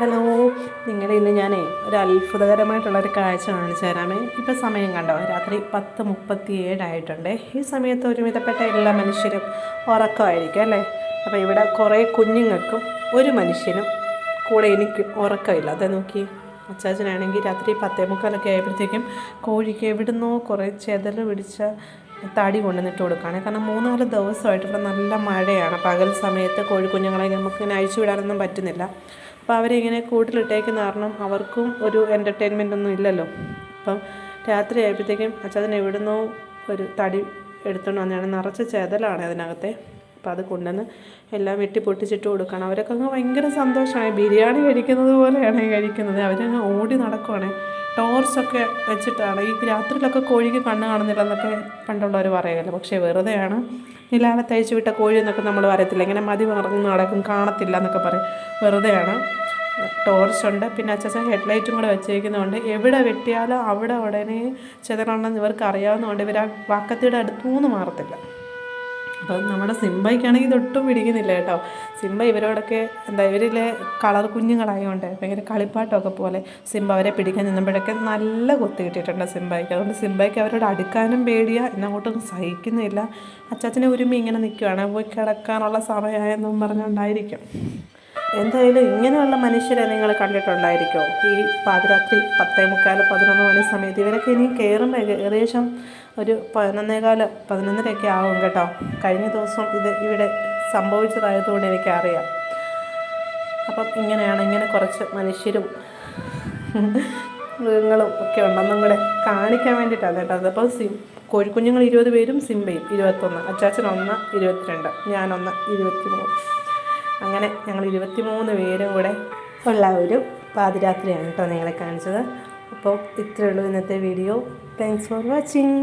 Hello നിങ്ങളുടെ ഇന്ന് ഞാനേ ഒരു അത്ഭുതകരമായിട്ടുള്ള ഒരു കാഴ്ച കാണിച്ചു തരാമേ. ഇപ്പം സമയം കണ്ടോ? രാത്രി പത്ത് മുപ്പത്തി ഏഴായിട്ടുണ്ട് ഈ സമയത്ത് ഒരുവിധപ്പെട്ട എല്ലാ മനുഷ്യരും ഉറക്കമായിരിക്കും അല്ലേ? അപ്പോൾ ഇവിടെ കുറേ കുഞ്ഞുങ്ങൾക്കും ഒരു മനുഷ്യനും കൂടെ എനിക്ക് ഉറക്കമില്ല. അതെ നോക്കി അച്ചാച്ചനാണെങ്കിൽ രാത്രി പത്തേ മുക്കാലൊക്കെ ആയപ്പോഴത്തേക്കും കോഴിക്ക് എവിടുന്നോ കുറേ ചെതൽ പിടിച്ച തടി കൊണ്ടുവന്നിട്ട് കൊടുക്കുകയാണ്. കാരണം മൂന്നാൽ ദിവസമായിട്ട് ഇവിടെ നല്ല മഴയാണ്. പകൽ സമയത്ത് കോഴിക്കുഞ്ഞുങ്ങളെ നമുക്ക് ഇങ്ങനെ അഴിച്ചു വിടാനൊന്നും പറ്റുന്നില്ല. അപ്പോൾ അവരിങ്ങനെ കൂട്ടിലിട്ടേക്കുന്ന കാരണം അവർക്കും ഒരു എന്റർടൈൻമെന്റ് ഒന്നും ഇല്ലല്ലോ. അപ്പം രാത്രി ആയപ്പോഴത്തേക്കും അച്ഛൻ എവിടുന്നോ ഒരു തടി എടുത്തുകൊണ്ട് വന്നതാണ്. നിറച്ച് ചെതലാണ് അതിനകത്തെ. അപ്പോൾ അത് കൊണ്ടുവന്ന് എല്ലാം വെട്ടി പൊട്ടിച്ചിട്ട് കൊടുക്കണം. അവരൊക്കെ അങ്ങ് ഭയങ്കര സന്തോഷമാണ് ബിരിയാണി കഴിക്കുന്നത് പോലെയാണ് കഴിക്കുന്നത്. അവരങ്ങ് ഓടി നടക്കുവാണ്. ടോർച്ചൊക്കെ വെച്ചിട്ടാണ്. ഈ രാത്രിയിലൊക്കെ കോഴിക്ക് കണ്ണ് കാണുന്നില്ല എന്നൊക്കെ പണ്ടുള്ളവർ പറയുമല്ലോ. പക്ഷേ വെറുതെയാണ് നിലാവെ തയ്ച്ചു വിട്ട കോഴി എന്നൊക്കെ നമ്മൾ പറയത്തില്ല. ഇങ്ങനെ മതി മറന്ന് നടക്കും കാണത്തില്ല എന്നൊക്കെ പറയും. വെറുതെയാണ്. ടോർച്ചുണ്ട് പിന്നെ അച്ഛൻ ഹെഡ്ലൈറ്റും കൂടെ വെച്ചേക്കുന്നതുകൊണ്ട് എവിടെ വെട്ടിയാലും അവിടെ ഉടനെ ചെതറണമെന്ന് ഇവർക്ക് അറിയാവുന്നതുകൊണ്ട് ഇവർ ആ വാക്കത്തിയുടെ അടുത്തുനിന്ന് മാറത്തില്ല. അപ്പം നമ്മുടെ സിംബയ്ക്കാണെങ്കിൽ ഇതൊട്ടും പിടിക്കുന്നില്ല കേട്ടോ. സിംബ ഇവരോടൊക്കെ എന്താ ഇവരിലെ കളർ കുഞ്ഞുങ്ങളായതുകൊണ്ട് ഭയങ്കര കളിപ്പാട്ടമൊക്കെ പോലെ സിംബ അവരെ പിടിക്കാൻ നിന്നപ്പോഴൊക്കെ നല്ല കൊത്തി കിട്ടിയിട്ടുണ്ട് സിംബയ്ക്ക്. അതുകൊണ്ട് സിംബയ്ക്ക് അവരോട് അടുക്കാനും പേടിയാ. എന്നങ്ങോട്ടൊന്നും സഹിക്കുന്നില്ല. അച്ചാച്ചനെ ഒരുമി ഇങ്ങനെ നിൽക്കുകയാണ് പോയി കിടക്കാനുള്ള സമയമായെന്നും പറഞ്ഞുകൊണ്ടായിരിക്കും. എന്തായാലും ഇങ്ങനെയുള്ള മനുഷ്യരെ നിങ്ങൾ കണ്ടിട്ടുണ്ടായിരിക്കുമോ ഈ പാതിരാത്രി പത്തേ മുക്കാൽ പതിനൊന്ന് മണി സമയത്ത് ഇവരൊക്കെ ഇനി കയറുമ്പോൾ ഏകദേശം ഒരു പതിനൊന്നേകാൽ പതിനൊന്നരയൊക്കെ ആവും കേട്ടോ. കഴിഞ്ഞ ദിവസം ഇത് ഇവിടെ സംഭവിച്ചതായതുകൊണ്ട് എനിക്കറിയാം. അപ്പം ഇങ്ങനെയാണ് ഇങ്ങനെ കുറച്ച് മനുഷ്യരും മൃഗങ്ങളും ഒക്കെ ഉണ്ടെന്നും കൂടെ കാണിക്കാൻ വേണ്ടിയിട്ടാണ് കേട്ടോ. അതപ്പോൾ സിം കോഴിക്കുഞ്ഞുങ്ങൾ ഇരുപത് പേരും സിംബയും ഇരുപത്തൊന്ന് അച്ചാച്ചൻ ഒന്ന് ഇരുപത്തിരണ്ട് ഞാനൊന്ന് ഇരുപത്തി മൂന്ന് അങ്ങനെ ഞങ്ങൾ ഇരുപത്തി മൂന്ന് പേരും കൂടെ ഉള്ള ഒരു പാതിരാത്രിയാണ് കേട്ടോ നിങ്ങളെ കാണിച്ചത്. അപ്പോൾ ഇത്രയേ ഉള്ളൂ ഇന്നത്തെ വീഡിയോ താങ്ക്സ് ഫോർ വാച്ചിങ്